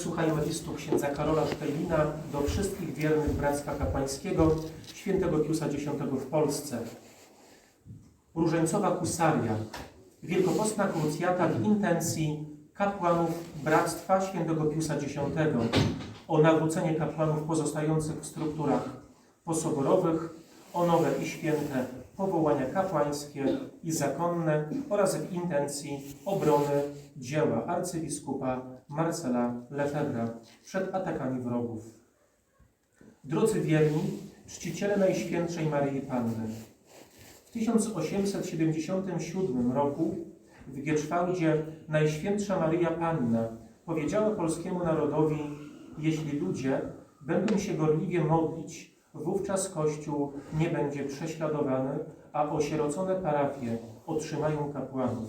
Wysłuchajmy listu księdza Karola Sztejlina do wszystkich wiernych Bractwa Kapłańskiego świętego Piusa X w Polsce. Różańcowa Husaria, wielkopostna krucjata w intencji kapłanów Bractwa świętego Piusa X o nawrócenie kapłanów pozostających w strukturach posoborowych, o nowe i święte powołania kapłańskie i zakonne oraz w intencji obrony dzieła arcybiskupa Marcela Lefebvra przed atakami wrogów. Drodzy wierni, czciciele Najświętszej Maryi Panny, w 1877 roku w Gieczwałdzie Najświętsza Maryja Panna powiedziała polskiemu narodowi, jeśli ludzie będą się gorliwie modlić, wówczas Kościół nie będzie prześladowany, a osierocone parafie otrzymają kapłanów.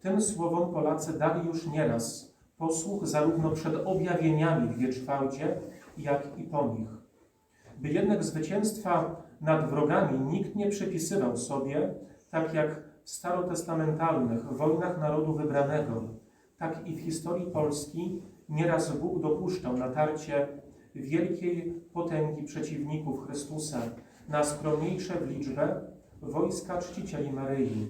Tym słowom Polacy dali już nieraz posłuch zarówno przed objawieniami w Gieczwałdzie, jak i po nich. By jednak zwycięstwa nad wrogami nikt nie przypisywał sobie, tak jak w starotestamentalnych wojnach narodu wybranego, tak i w historii Polski nieraz Bóg dopuszczał natarcie wielkiej potęgi przeciwników Chrystusa na skromniejsze w liczbę wojska czcicieli Maryi.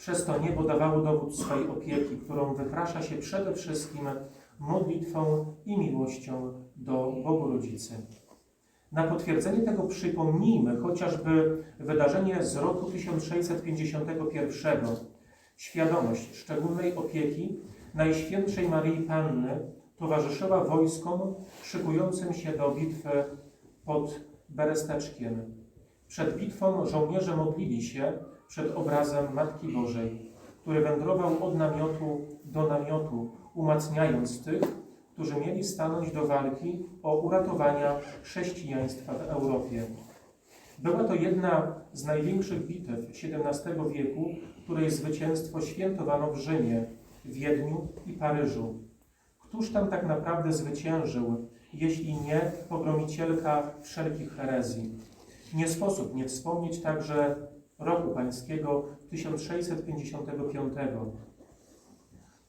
Przez to niebo dawało dowód swej opieki, którą wyprasza się przede wszystkim modlitwą i miłością do Bogorodzicy. Na potwierdzenie tego przypomnijmy chociażby wydarzenie z roku 1651, świadomość szczególnej opieki Najświętszej Maryi Panny towarzyszyła wojskom szykującym się do bitwy pod Beresteczkiem. Przed bitwą żołnierze modlili się przed obrazem Matki Bożej, który wędrował od namiotu do namiotu, umacniając tych, którzy mieli stanąć do walki o uratowania chrześcijaństwa w Europie. Była to jedna z największych bitew XVII wieku, której zwycięstwo świętowano w Rzymie, Wiedniu i Paryżu. Któż tam tak naprawdę zwyciężył, jeśli nie pogromicielka wszelkich herezji? Nie sposób nie wspomnieć także roku pańskiego 1655.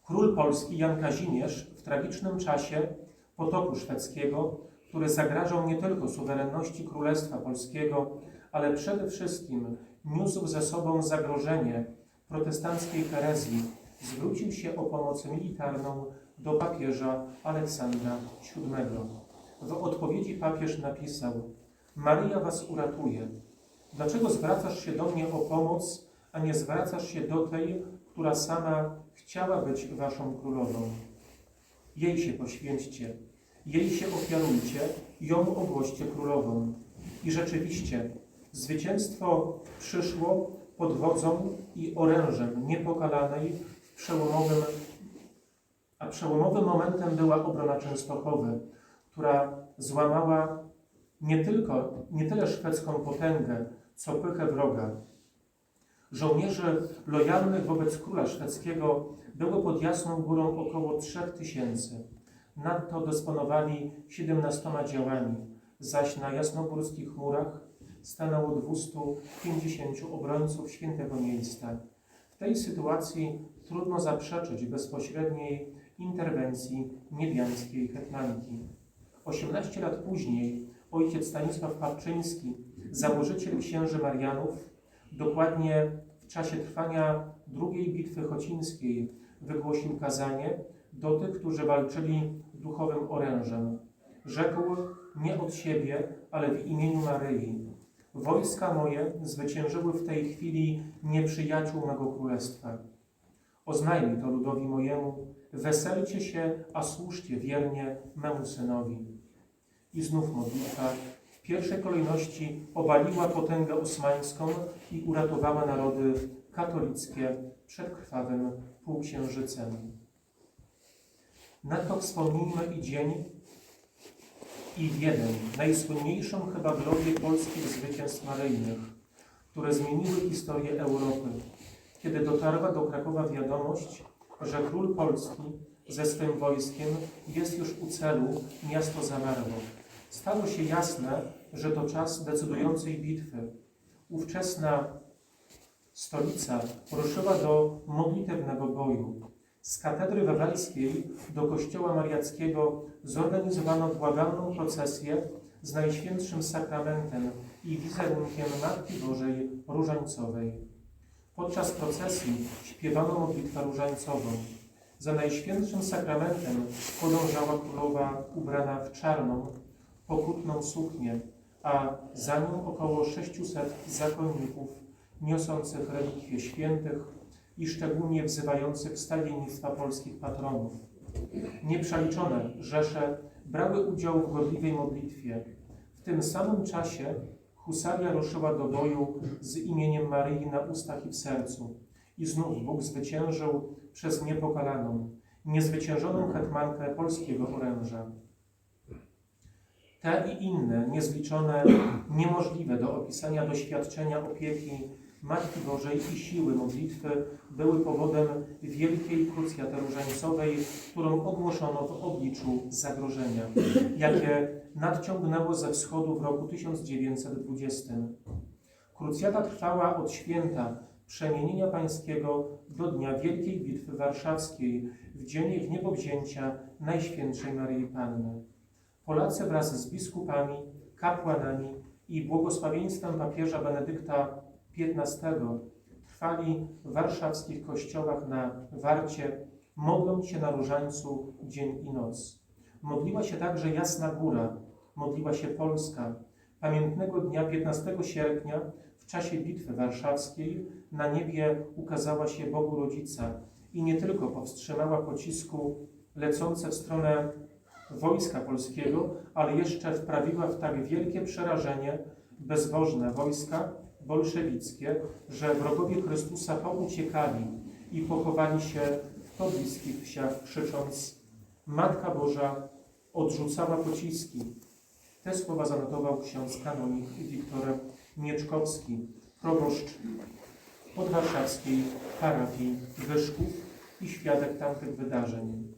Król polski Jan Kazimierz w tragicznym czasie potopu szwedzkiego, który zagrażał nie tylko suwerenności Królestwa Polskiego, ale przede wszystkim niósł ze sobą zagrożenie protestanckiej herezji, zwrócił się o pomoc militarną do papieża Aleksandra VII. W odpowiedzi papież napisał: Maryja was uratuje. Dlaczego zwracasz się do mnie o pomoc, a nie zwracasz się do tej, która sama chciała być waszą królową? Jej się poświęćcie, jej się ofiarujcie, ją ogłoście królową. I rzeczywiście, zwycięstwo przyszło pod wodzą i orężem niepokalanej w przełomowym, a przełomowym momentem była obrona Częstochowy, która złamała nie, tylko, nie tyle szwedzką potęgę, co pychę wroga. Żołnierzy lojalnych wobec króla szwedzkiego było pod Jasną Górą około 3000. Nadto dysponowali 17 działami, zaś na jasnogórskich murach stanęło 250 obrońców świętego miejsca. W tej sytuacji trudno zaprzeczyć bezpośredniej interwencji niebiańskiej hetmanki. 18 lat później ojciec Stanisław Pawczyński, założyciel księży Marianów, dokładnie w czasie trwania drugiej bitwy chocińskiej wygłosił kazanie do tych, którzy walczyli duchowym orężem. Rzekł nie od siebie, ale w imieniu Maryi. Wojska moje zwyciężyły w tej chwili nieprzyjaciół mego królestwa. Oznajmij to ludowi mojemu, weselcie się, a służcie wiernie memu synowi. I znów modlitwa w pierwszej kolejności obaliła potęgę osmańską i uratowała narody katolickie przed krwawym półksiężycem. Nadto wspomnijmy i dzień i Wiedeń, najsłynniejszą chyba glorię polskich zwycięstw maryjnych, które zmieniły historię Europy, kiedy dotarła do Krakowa wiadomość, że król Polski ze swym wojskiem jest już u celu, miasto zamarło. Stało się jasne, że to czas decydującej bitwy. Ówczesna stolica ruszyła do modlitewnego boju. Z katedry wawelskiej do kościoła mariackiego zorganizowano błagalną procesję z Najświętszym Sakramentem i wizerunkiem Matki Bożej Różańcowej. Podczas procesji śpiewano modlitwę różańcową. Za Najświętszym Sakramentem podążała królowa ubrana w czarną, pokutną suknię, a za nią około 600 zakonników niosących relikwie świętych i szczególnie wzywających stawiennictwa polskich patronów. Nieprzeliczone rzesze brały udział w gorliwej modlitwie. W tym samym czasie husaria ruszyła do boju z imieniem Maryi na ustach i w sercu. I znów Bóg zwyciężył przez niepokalaną, niezwyciężoną hetmankę polskiego oręża. Te i inne, niezliczone, niemożliwe do opisania doświadczenia opieki Matki Bożej i siły modlitwy były powodem wielkiej krucjaty różańcowej, którą ogłoszono w obliczu zagrożenia, jakie nadciągnęło ze wschodu w roku 1920. Krucjata trwała od święta Przemienienia Pańskiego do dnia Wielkiej Bitwy Warszawskiej, w dzień wniebowzięcia Najświętszej Maryi Panny. Polacy wraz z biskupami, kapłanami i błogosławieństwem papieża Benedykta XV trwali w warszawskich kościołach na Warcie, modląc się na różańcu dzień i noc. Modliła się także Jasna Góra, modliła się Polska. Pamiętnego dnia 15 sierpnia w czasie Bitwy Warszawskiej na niebie ukazała się Bogu Rodzica i nie tylko powstrzymała pocisku lecące w stronę wojska polskiego, ale jeszcze wprawiła w tak wielkie przerażenie bezbożne wojska bolszewickie, że wrogowie Chrystusa pouciekali i pochowali się w pobliskich wsiach, krzycząc Matka Boża odrzucała pociski. Te słowa zanotował ksiądz kanonik Wiktor Mieczkowski, proboszcz podwarszawskiej parafii Wyszków i świadek tamtych wydarzeń.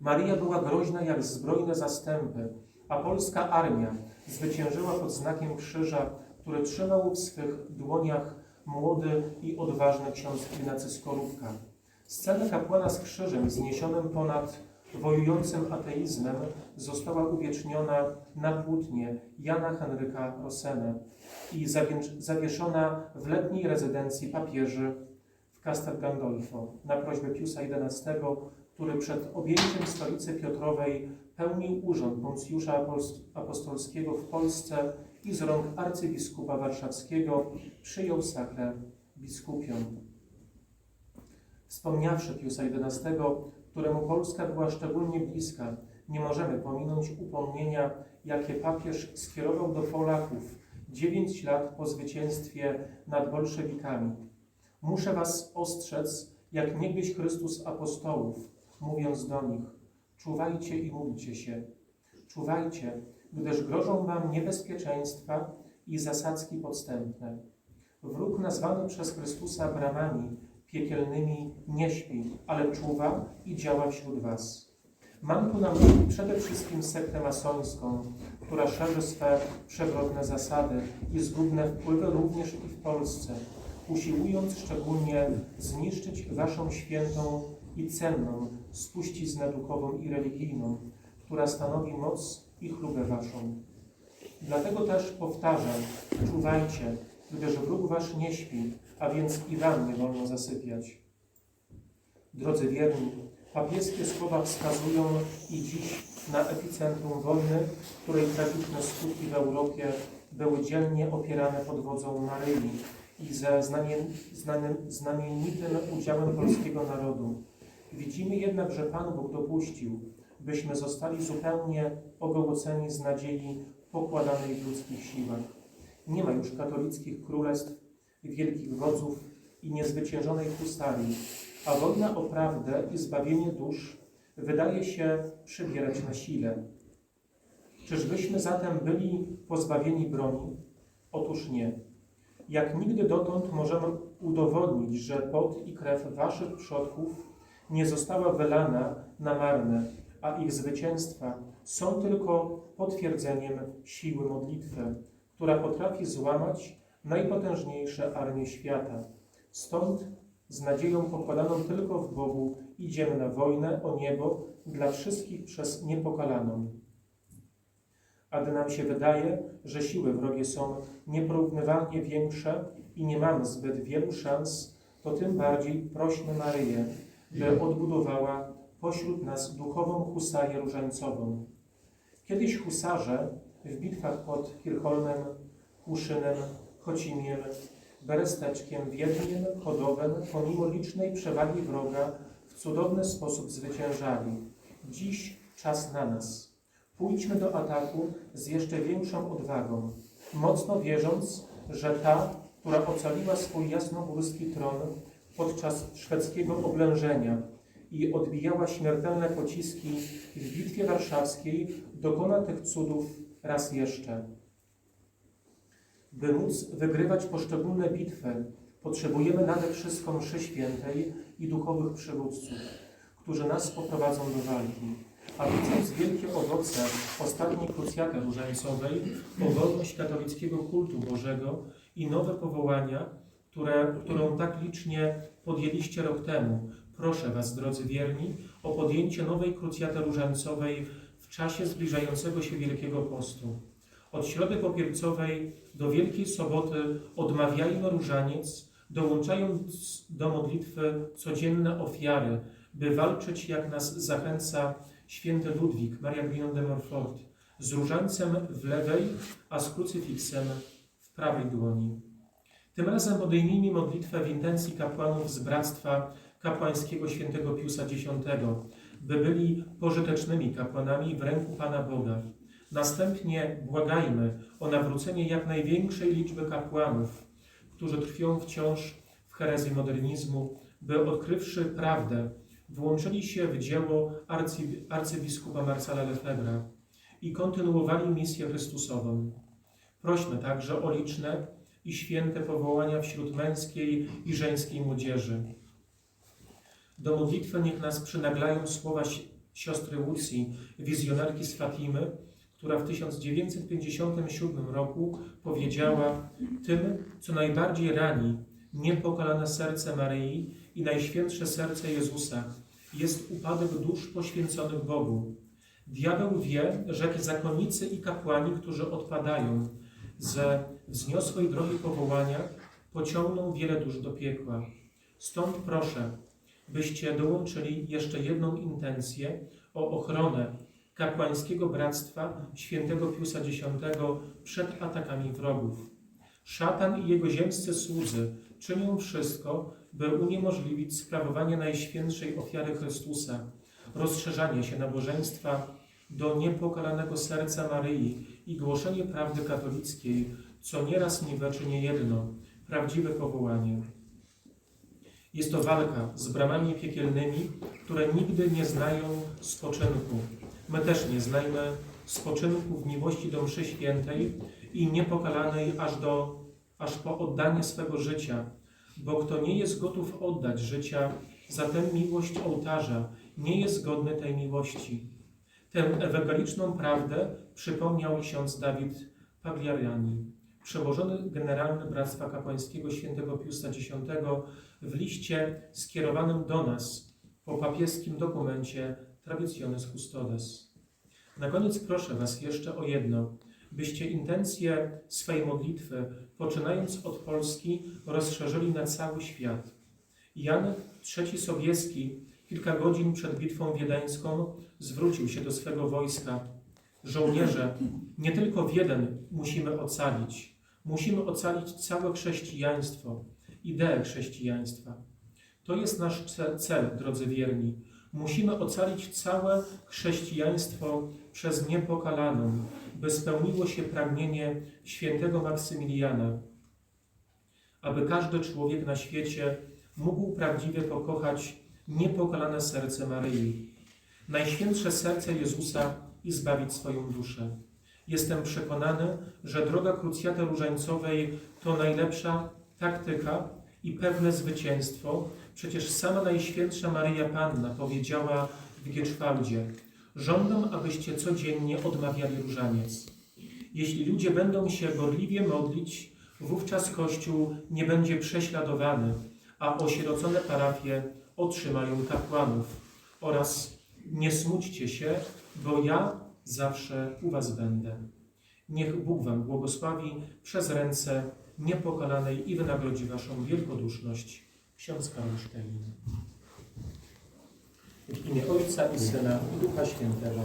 Maria była groźna jak zbrojne zastępy, a polska armia zwyciężyła pod znakiem krzyża, który trzymał w swych dłoniach młody i odważny ksiądz Ignacy Skorupka. Scena kapłana z krzyżem zniesionym ponad wojującym ateizmem została uwieczniona na płótnie Jana Henryka Rossena i zawieszona w letniej rezydencji papieży w Castel Gandolfo na prośbę Piusa XI, który przed objęciem stolicy Piotrowej pełnił urząd nuncjusza apos- apostolskiego w Polsce i z rąk arcybiskupa warszawskiego przyjął sakrę biskupią. Wspomniawszy Piusa XI, któremu Polska była szczególnie bliska, nie możemy pominąć upomnienia, jakie papież skierował do Polaków dziewięć lat po zwycięstwie nad bolszewikami. Muszę was ostrzec, jak niegdyś Chrystus apostołów, mówiąc do nich, czuwajcie i módlcie się. Czuwajcie, gdyż grożą wam niebezpieczeństwa i zasadzki podstępne. Wróg nazwany przez Chrystusa bramami piekielnymi nie śpi, ale czuwa i działa wśród was. Mam tu na myśli przede wszystkim sektę masońską, która szerzy swe przewrotne zasady i zgubne wpływy również i w Polsce, usiłując szczególnie zniszczyć waszą świętą i cenną spuściznę duchową i religijną, która stanowi moc i chlubę waszą. Dlatego też powtarzam, czuwajcie, gdyż wróg wasz nie śpi, a więc i wam nie wolno zasypiać. Drodzy wierni, papieskie słowa wskazują i dziś na epicentrum wojny, której tragiczne skutki w Europie były dzielnie opierane pod wodzą Maryi i ze znamien, znamienitym udziałem polskiego narodu. Widzimy jednak, że Pan Bóg dopuścił, byśmy zostali zupełnie ogołoceni z nadziei pokładanej w ludzkich siłach. Nie ma już katolickich królestw, wielkich wodzów i niezwyciężonej husarii, a wojna o prawdę i zbawienie dusz wydaje się przybierać na sile. Czyżbyśmy zatem byli pozbawieni broni? Otóż nie. Jak nigdy dotąd możemy udowodnić, że pot i krew waszych przodków nie została wylana na marne, a ich zwycięstwa są tylko potwierdzeniem siły modlitwy, która potrafi złamać najpotężniejsze armie świata. Stąd z nadzieją pokładaną tylko w Bogu, idziemy na wojnę o niebo dla wszystkich przez niepokalaną. A gdy nam się wydaje, że siły wrogie są nieporównywalnie większe i nie mamy zbyt wielu szans, to tym bardziej prośmy Maryję, odbudowała pośród nas duchową husarię różańcową. Kiedyś husarze w bitwach pod Kirchholmem, Kłuszynem, Chocimiem, Beresteczkiem, Wiedniem, Chodowem, pomimo licznej przewagi wroga, w cudowny sposób zwyciężali. Dziś czas na nas. Pójdźmy do ataku z jeszcze większą odwagą, mocno wierząc, że ta, która ocaliła swój jasnogórski tron podczas szwedzkiego oblężenia i odbijała śmiertelne pociski w Bitwie Warszawskiej, dokona tych cudów raz jeszcze. By móc wygrywać poszczególne bitwy, potrzebujemy nade wszystko mszy świętej i duchowych przywódców, którzy nas poprowadzą do walki. A widząc wielkie owoce ostatniej krucjaty różańcowej, o katolickiego kultu Bożego i nowe powołania, które, którą tak licznie podjęliście rok temu, proszę Was, drodzy wierni, o podjęcie nowej krucjaty różańcowej w czasie zbliżającego się Wielkiego Postu. Od Środy Popielcowej do Wielkiej Soboty odmawiajmy różaniec, dołączając do modlitwy codzienne ofiary, by walczyć, jak nas zachęca święty Ludwik, Maria Grignon de Montfort, z różańcem w lewej, a z krucyfiksem w prawej dłoni. Tym razem podejmijmy modlitwę w intencji kapłanów z Bractwa Kapłańskiego świętego Piusa X, by byli pożytecznymi kapłanami w ręku Pana Boga. Następnie błagajmy o nawrócenie jak największej liczby kapłanów, którzy trwią wciąż w herezji modernizmu, by odkrywszy prawdę, włączyli się w dzieło arcy, arcybiskupa Marcela Lefebvra i kontynuowali misję Chrystusową. Prośmy także o liczne i święte powołania wśród męskiej i żeńskiej młodzieży. Do modlitwy niech nas przynaglają słowa si- siostry Lucy, wizjonerki z Fatimy, która w 1957 roku powiedziała tym, co najbardziej rani niepokalane serce Maryi i najświętsze serce Jezusa, jest upadek dusz poświęconych Bogu. Diabeł wie, że zakonnicy i kapłani, którzy odpadają ze wzniosłej drogi powołania, pociągną wiele dusz do piekła. Stąd proszę, byście dołączyli jeszcze jedną intencję o ochronę kapłańskiego bractwa świętego Piusa X przed atakami wrogów. Szatan i jego ziemscy słudzy czynią wszystko, by uniemożliwić sprawowanie Najświętszej ofiary Chrystusa, rozszerzanie się nabożeństwa do niepokalanego serca Maryi i głoszenie prawdy katolickiej, co nieraz niweczy niejedno, prawdziwe powołanie. Jest to walka z bramami piekielnymi, które nigdy nie znają spoczynku. My też nie znajmy spoczynku w miłości do mszy świętej i niepokalanej aż, do, aż po oddanie swego życia, bo kto nie jest gotów oddać życia za tę miłość ołtarza, nie jest godny tej miłości. Tę ewangeliczną prawdę przypomniał ksiądz Dawid Pagliariani, przełożony generalny Bractwa Kapłańskiego świętego Piusa X w liście skierowanym do nas po papieskim dokumencie Traditionis Custodes. Na koniec proszę Was jeszcze o jedno, byście intencje swej modlitwy, poczynając od Polski, rozszerzyli na cały świat. Jan III Sobieski kilka godzin przed bitwą wiedeńską zwrócił się do swego wojska. Żołnierze, nie tylko Wiedeń musimy ocalić, musimy ocalić całe chrześcijaństwo, ideę chrześcijaństwa. To jest nasz ce- cel, drodzy wierni. Musimy ocalić całe chrześcijaństwo przez niepokalaną, by spełniło się pragnienie świętego Maksymiliana, aby każdy człowiek na świecie mógł prawdziwie pokochać niepokalane serce Maryi, najświętsze serce Jezusa i zbawić swoją duszę. Jestem przekonany, że droga krucjaty różańcowej to najlepsza taktyka i pewne zwycięstwo. Przecież sama Najświętsza Maryja Panna powiedziała w Gieczwałdzie Żądam, abyście codziennie odmawiali różaniec. Jeśli ludzie będą się gorliwie modlić, wówczas Kościół nie będzie prześladowany, a osierocone parafie otrzymają kapłanów. Oraz nie smućcie się, bo ja zawsze u was będę. Niech Bóg wam błogosławi przez ręce niepokalanej i wynagrodzi waszą wielkoduszność. Ksiądz Karol. W imię Ojca i Syna i Ducha Świętego.